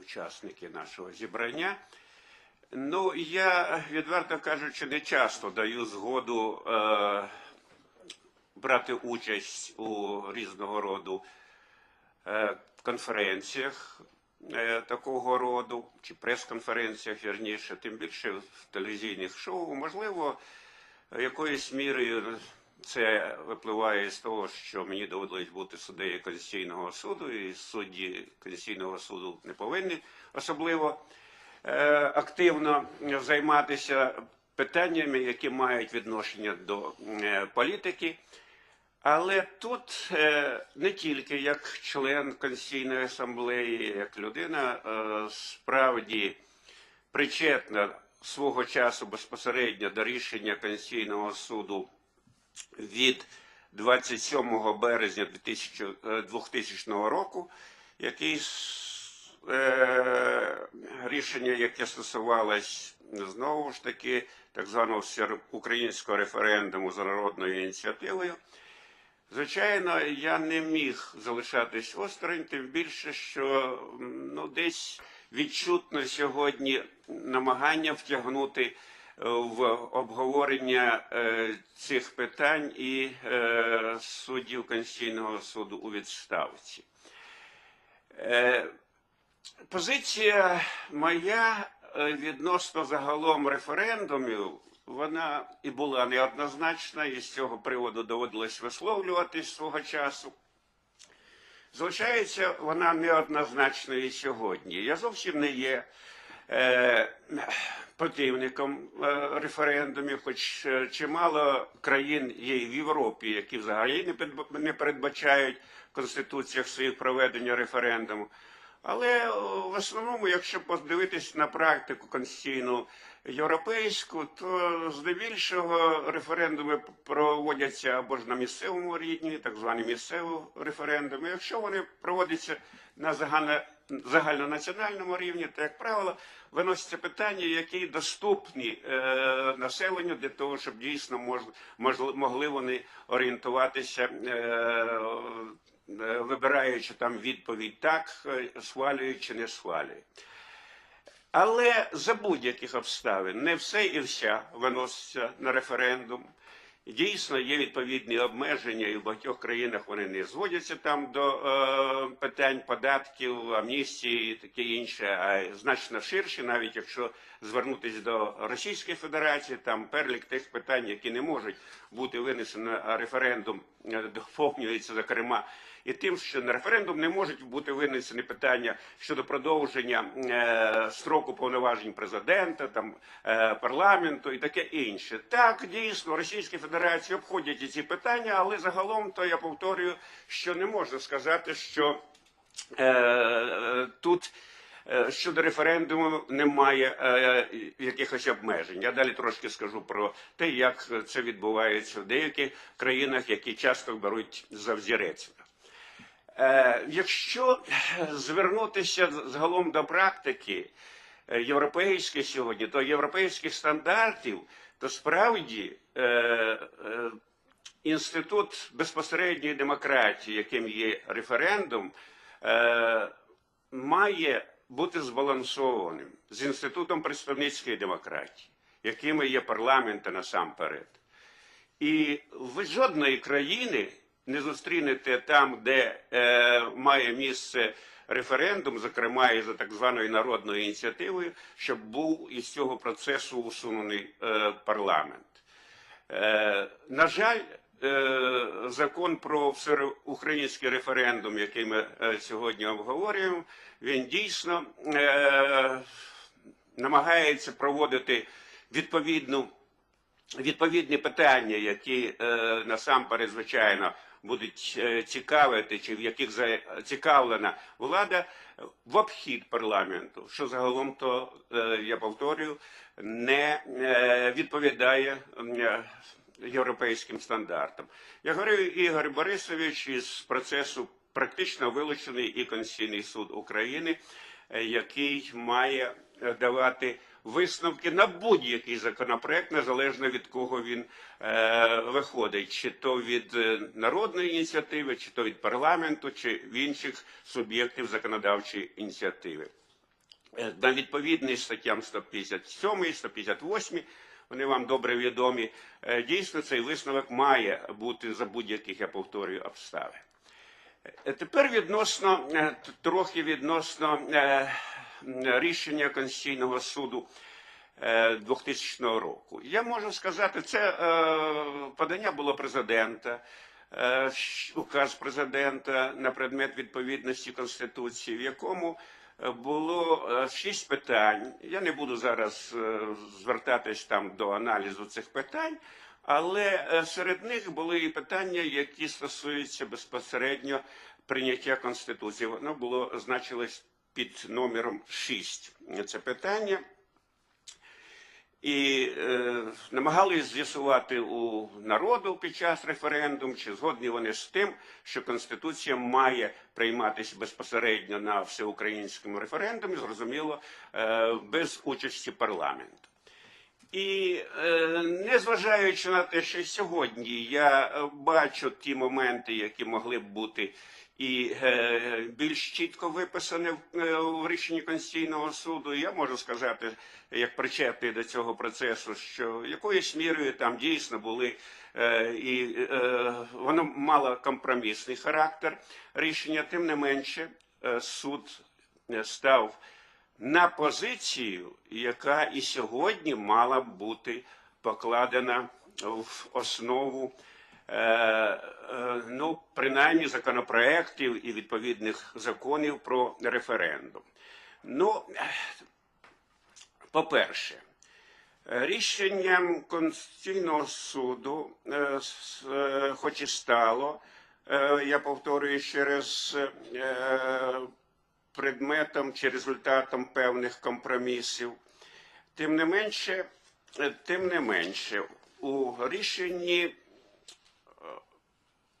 учасники нашого зібрання. Ну, я, відверто кажучи, не часто даю згоду е, брати участь у різного роду е, конференціях е, такого роду, чи прес-конференціях, вірніше, тим більше в телевізійних шоу. Можливо, якоюсь мірою це випливає з того, що мені доводилось бути суддею Конституційного суду, і судді Конституційного суду не повинні особливо е, активно займатися питаннями, які мають відношення до е, політики. Але тут е, не тільки як член Конституційної асамблеї, як людина е, справді причетна свого часу безпосередньо до рішення Конституційного суду від 27 березня 2000, е, 2000 року, який е, рішення, яке стосувалось знову ж таки так званого всеукраїнського референдуму за народною ініціативою. Звичайно, я не міг залишатись осторонь, тим більше, що ну, десь відчутно сьогодні намагання втягнути в обговорення е, цих питань і е, суддів Конституційного суду у відставці. Е, Позиція моя відносно загалом референдумів, вона і була неоднозначна, і з цього приводу доводилось висловлюватись свого часу. Залишається вона неоднозначною сьогодні. Я зовсім не є противником е, референдумів, хоч е, чимало країн є і в Європі, які взагалі не передбачають в конституціях своїх проведення референдуму. Але в основному, якщо подивитись на практику конституційну європейську, то здебільшого референдуми проводяться або ж на місцевому рівні, так звані місцеві референдуми. Якщо вони проводяться на загальне, загальнонаціональному рівні, то, як правило, виносяться питання, які доступні е, населенню для того, щоб дійсно мож, можли- могли вони орієнтуватися. Е, е, вибираючи там відповідь так, е, схвалює чи не схвалює. Але за будь-яких обставин не все і вся виноситься на референдум. Дійсно, є відповідні обмеження, і в багатьох країнах вони не зводяться там до е, питань податків, амністії і таке інше, а значно ширше, навіть якщо звернутися до Російської Федерації, там перелік тих питань, які не можуть бути винесені на референдум, е, доповнюється, зокрема, і тим, що на референдум не можуть бути винесені питання щодо продовження е, строку повноважень президента, там е, парламенту і таке інше. Так, дійсно, Російська Федерація обходять і ці питання, але загалом то я повторюю, що не можна сказати, що е, тут. е, Щодо референдуму немає е, якихось обмежень. Я далі трошки скажу про те, як це відбувається в деяких країнах, які часто беруть за взірець. Е, Якщо звернутися загалом до практики е, європейської сьогодні, до європейських стандартів, то справді е, е, інститут безпосередньої демократії, яким є референдум, е, має бути збалансованим з інститутом представницької демократії, якими є парламенти насамперед. І ви жодної країни не зустрінете там, де е, має місце референдум, зокрема і за так званою народною ініціативою, щоб був із цього процесу усунений е, парламент. Е, на жаль, е, закон про всеукраїнський референдум, який ми сьогодні обговорюємо, він дійсно намагається проводити відповідну відповідні питання, які е, насамперед, звичайно, будуть е, цікавити, чи в яких зацікавлена влада в обхід парламенту, що загалом то, е, я повторюю, не е, відповідає е, європейським стандартам. Я говорив Ігор Борисович із процесу практично вилучений і Конституційний суд України, е, який має е, давати висновки на будь-який законопроект, незалежно від кого він е, виходить, чи то від е, народної ініціативи, чи то від парламенту, чи в інших суб'єктів законодавчої ініціативи. Е, На відповідність статтям 157, 158, вони вам добре відомі. е, Дійсно, цей висновок має бути за будь-яких, я повторюю, обставин. Тепер відносно трохи відносно рішення Конституційного суду е, 2000 року. Я можу сказати, це е, подання було президента, е, указ президента на предмет відповідності Конституції, в якому е, було е, шість питань. Я не буду зараз е, звертатись там до аналізу цих питань. Але е, серед них були і питання, які стосуються безпосередньо прийняття Конституції. Воно було значилось під номером 6. Це питання. І е, намагались з'ясувати у народу під час референдуму, чи згодні вони з тим, що Конституція має прийматися безпосередньо на всеукраїнському референдумі, зрозуміло, е, без участі парламенту. І е, незважаючи на те, що сьогодні я е, бачу ті моменти, які могли б бути і е, більш чітко виписані в, е, рішенні Конституційного суду, я можу сказати, як причетний до цього процесу, що якоюсь мірою там дійсно були е, і воно мало компромісний характер рішення, тим не менше, суд став на позицію, яка і сьогодні мала бути покладена в основу ну, принаймні законопроєктів і відповідних законів про референдум. Ну, по-перше, рішенням Конституційного суду, е, е, хоч і стало, е, я повторюю ще раз, е, предметом чи результатом певних компромісів. Тим не менше, е, тим не менше, у рішенні, е,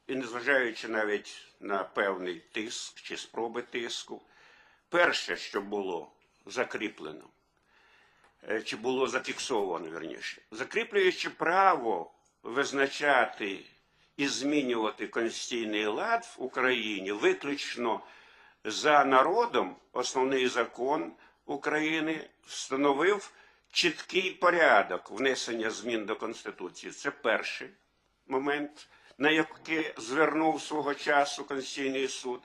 і незважаючи навіть на певний тиск чи спроби тиску, перше, що було закріплено, е, чи було зафіксовано, верніше, закріплюючи право визначати і змінювати конституційний лад в Україні виключно за народом, основний закон України встановив чіткий порядок внесення змін до Конституції. Це перший момент, на який звернув свого часу Конституційний суд.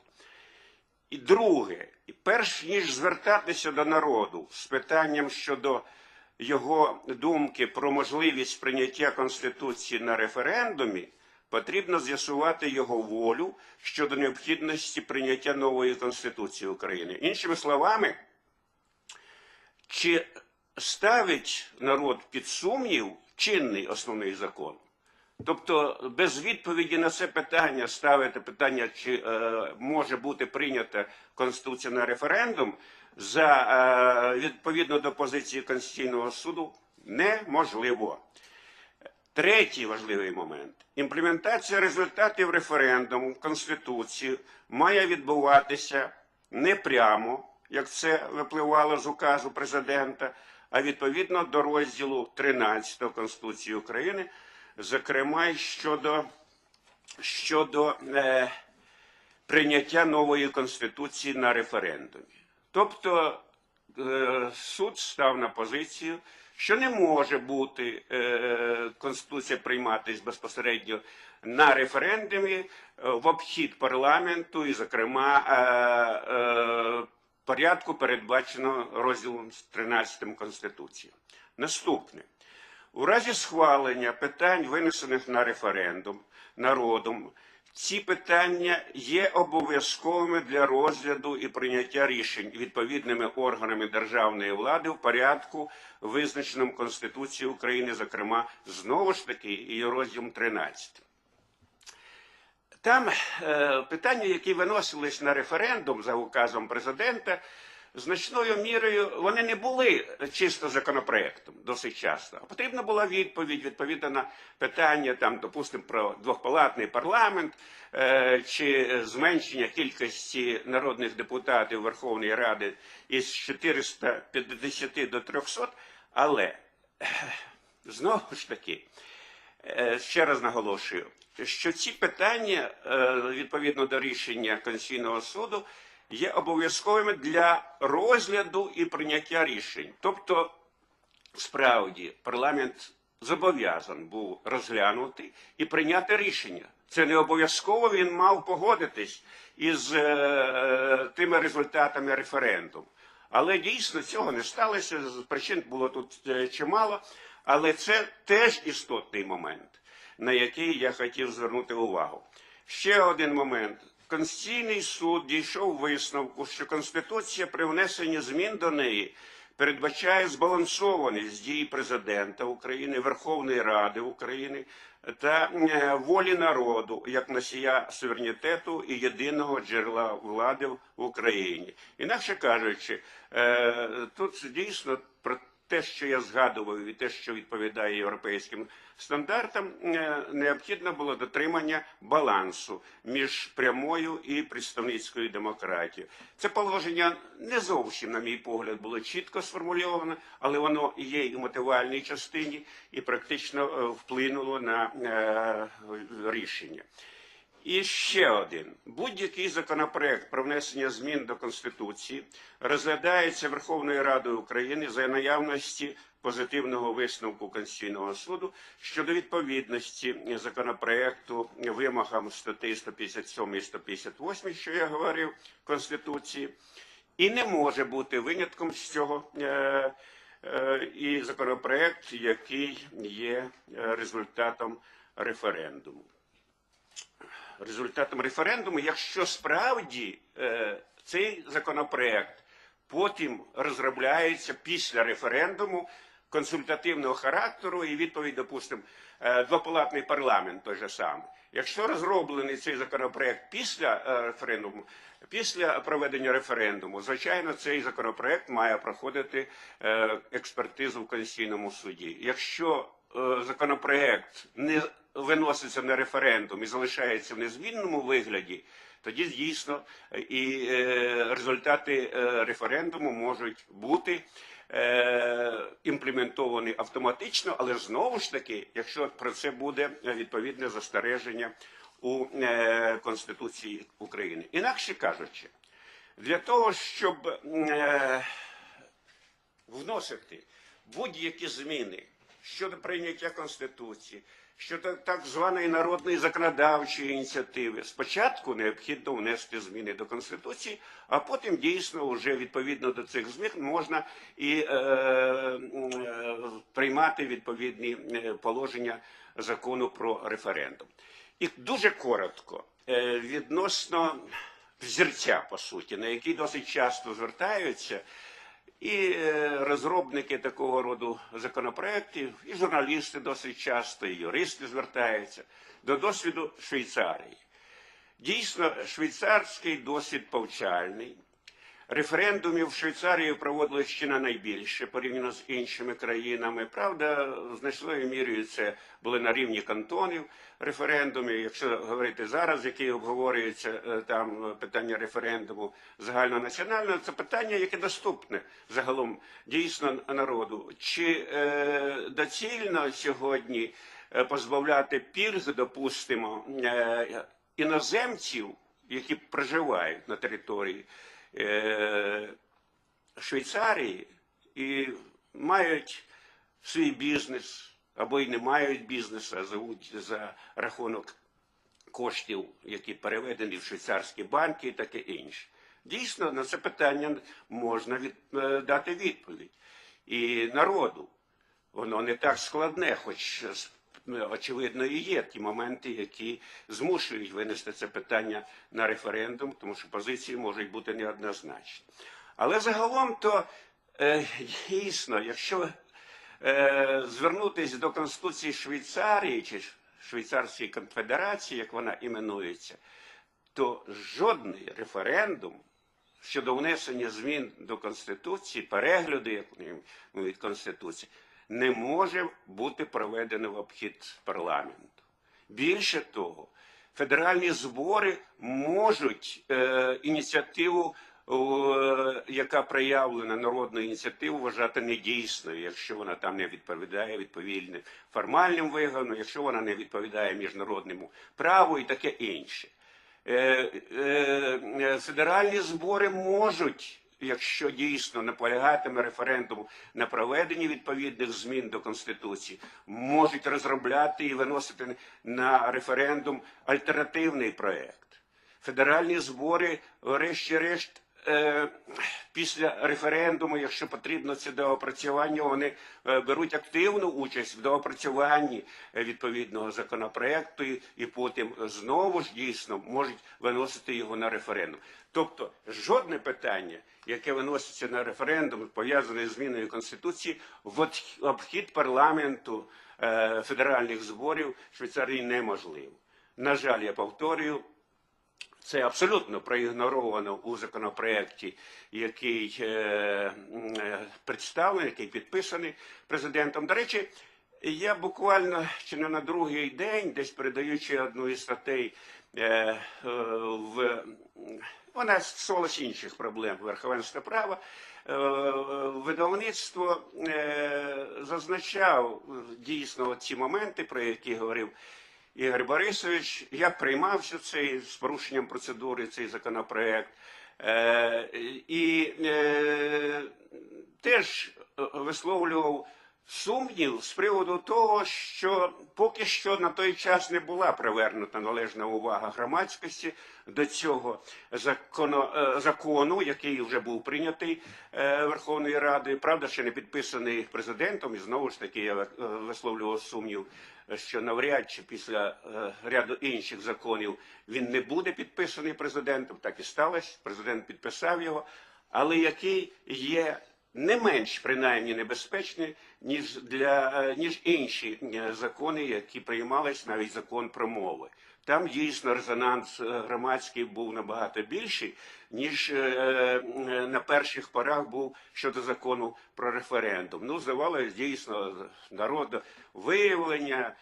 І друге, і перш ніж звертатися до народу з питанням щодо його думки про можливість прийняття Конституції на референдумі, потрібно з'ясувати його волю щодо необхідності прийняття нової Конституції України. Іншими словами, чи ставить народ під сумнів чинний основний закон? Тобто без відповіді на це питання ставити питання, чи е, може бути прийнята Конституція на референдум за е, відповідно до позиції Конституційного суду неможливо. Третій важливий момент. Імплементація результатів референдуму в Конституцію має відбуватися не прямо, як це випливало з указу президента, а відповідно до розділу 13 Конституції України, зокрема щодо, щодо е, прийняття нової Конституції на референдумі. Тобто е, суд став на позицію, що не може бути е, Конституція прийматись безпосередньо на референдумі е, в обхід парламенту і, зокрема, е, е, порядку, передбаченого розділом 13 Конституції. Наступне. У разі схвалення питань, винесених на референдум народом, ці питання є обов'язковими для розгляду і прийняття рішень відповідними органами державної влади в порядку, визначеному Конституцією України, зокрема, знову ж таки, і розділом 13. Там е, питання, які виносились на референдум за указом президента, значною мірою вони не були чисто законопроектом досить часто. Потрібна була відповідь відповідно на питання, там, допустимо, про двохпалатний парламент е, чи зменшення кількості народних депутатів Верховної Ради із 450 до 300. Але знову ж таки, е, ще раз наголошую, що ці питання, е, відповідно до рішення Конституційного суду, є обов'язковими для розгляду і прийняття рішень. Тобто, справді, парламент зобов'язаний був розглянути і прийняти рішення. Це не обов'язково він мав погодитись із е, тими результатами референдуму. Але дійсно цього не сталося. Причин було тут е, чимало. Але це теж істотний момент, на який я хотів звернути увагу. Ще один момент. Конституційний суд дійшов висновку, що Конституція при внесенні змін до неї передбачає збалансованість дій президента України, Верховної Ради України та е, волі народу як носія суверенітету і єдиного джерела влади в Україні. Інакше кажучи, е, тут дійсно те, що я згадував, і те, що відповідає європейським стандартам, е, необхідно було дотримання балансу між прямою і представницькою демократією. Це положення не зовсім, на мій погляд, було чітко сформульоване, але воно є і в мотивальній частині, і практично е, вплинуло на е, рішення. І ще один. Будь-який законопроект про внесення змін до Конституції розглядається Верховною Радою України за наявності позитивного висновку Конституційного суду щодо відповідності законопроекту вимогам статей 157 і 158, що я говорив Конституції, і не може бути винятком з цього е, е, і законопроект, який є е, результатом референдуму результатом референдуму, якщо справді е, цей законопроект потім розробляється після референдуму консультативного характеру і відповідь, допустимо, е, двопалатний парламент той же самий. Якщо розроблений цей законопроект після е, референдуму, після проведення референдуму, звичайно, цей законопроект має проходити експертизу в Конституційному суді. Якщо законопроект не виноситься на референдум і залишається в незмінному вигляді, тоді дійсно і е, результати е, референдуму можуть бути е, імплементовані автоматично, але знову ж таки, якщо про це буде відповідне застереження у Конституції України. Інакше кажучи, для того, щоб вносити будь-які зміни щодо прийняття Конституції, щодо так званої народної законодавчої ініціативи, спочатку необхідно внести зміни до Конституції, а потім дійсно вже відповідно до цих змін можна і е, е, приймати відповідні е, положення закону про референдум. І дуже коротко е, відносно взірця, по суті, на який досить часто звертаються. І е, розробники такого роду законопроєктів, і журналісти досить часто, і юристи звертаються до досвіду Швейцарії. Дійсно, швейцарський досвід повчальний. Референдумів в Швейцарії проводили ще на найбільше порівняно з іншими країнами. Правда, значною мірою це були на рівні кантонів референдуми. Якщо говорити зараз, які обговорюються е, там питання референдуму загальнонаціонального, це питання, яке доступне загалом дійсно народу. Чи е, доцільно сьогодні е, позбавляти пільг, допустимо, е, іноземців, які проживають на території? Е, Швейцарії і мають свій бізнес або й не мають бізнесу, а живуть за рахунок коштів, які переведені в швейцарські банки і таке інше. Дійсно, на це питання можна від, е, дати відповідь. І народу воно не так складне, хоч очевидно і є ті моменти, які змушують винести це питання на референдум, тому що позиції можуть бути неоднозначні. Але загалом то е, дійсно, якщо е, звернутися до Конституції Швейцарії чи Швейцарської конфедерації, як вона іменується, то жодний референдум щодо внесення змін до Конституції, перегляду як від Конституції, не може бути проведено в обхід парламенту. Більше того, федеральні збори можуть е, ініціативу е, яка проявлена народною ініціативою, вважати недійсною, якщо вона там не відповідає відповідним формальним вигодам, якщо вона не відповідає міжнародному праву і таке інше. Е, е, Федеральні збори можуть, якщо дійсно наполягатиме референдум на проведенні відповідних змін до Конституції, можуть розробляти і виносити на референдум альтернативний проект. Федеральні збори, врешті-решт, після референдуму, якщо потрібно це доопрацювання, вони е, беруть активну участь в доопрацюванні е, відповідного законопроекту і, потім знову ж дійсно можуть виносити його на референдум. Тобто жодне питання, яке виноситься на референдум, пов'язане з зміною конституції, в обхід парламенту е, федеральних зборів Швейцарії неможливо. На жаль, я повторюю, це абсолютно проігноровано у законопроекті, який е, е, представлений, який підписаний президентом. До речі, я буквально чи не на другий день, десь передаючи одну із статей е, е, в вона стосувалась інших проблем верховенства права. е, Видавництво е, зазначав дійсно ці моменти, про які говорив Ігор Борисович, я приймався цей з порушенням процедури цей законопроект. Е, і е, теж е, висловлював сумнів з приводу того, що поки що на той час не була привернута належна увага громадськості до цього закону, е, закону який вже був прийнятий е, Верховною Радою. Правда, ще не підписаний президентом, і знову ж таки я е, висловлював сумнів, що навряд чи після ряду інших законів він не буде підписаний президентом. Так і сталося. Президент підписав його, але який є не менш принаймні небезпечний, ніж для е, ніж інші е, закони, які приймались, навіть закон про мови. Там дійсно резонанс е, громадський був набагато більший, ніж на перших порах був щодо закону про референдум. Ну, здавалося, дійсно народу виявлення,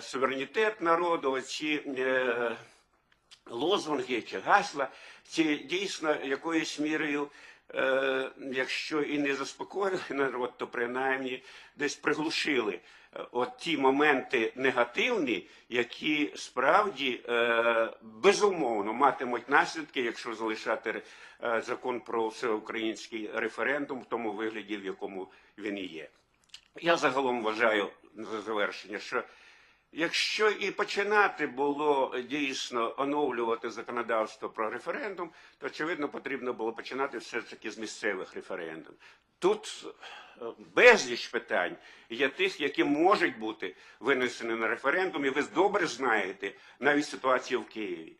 суверенітет народу, оці е, лозунги чи гасла, ці дійсно якоюсь мірою, якщо і не заспокоїли народ, то принаймні десь приглушили е, от ті моменти негативні, які справді е, безумовно матимуть наслідки, якщо залишати е, закон про всеукраїнський референдум в тому вигляді, в якому він і є. Я загалом вважаю за завершення, що якщо і починати було дійсно оновлювати законодавство про референдум, то очевидно потрібно було починати все ж таки з місцевих референдумів. Тут е, безліч питань є тих, які можуть бути винесені на референдум, і ви добре знаєте навіть ситуацію в Києві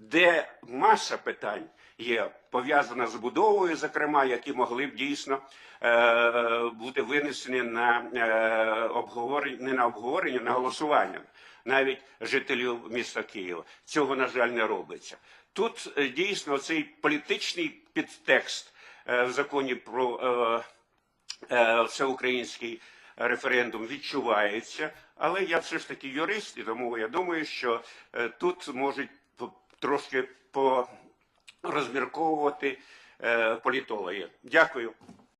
де маса питань є пов'язана з будовою, зокрема, які могли б дійсно е, бути винесені на е, обговорення, не на обговорення, на голосування навіть жителів міста Києва. Цього, на жаль, не робиться. Тут е, дійсно цей політичний підтекст е, в законі про е, е, всеукраїнський референдум відчувається, але я все ж таки юрист, і тому я думаю, що е, тут можуть трошки порозмірковувати е, політологи. Дякую.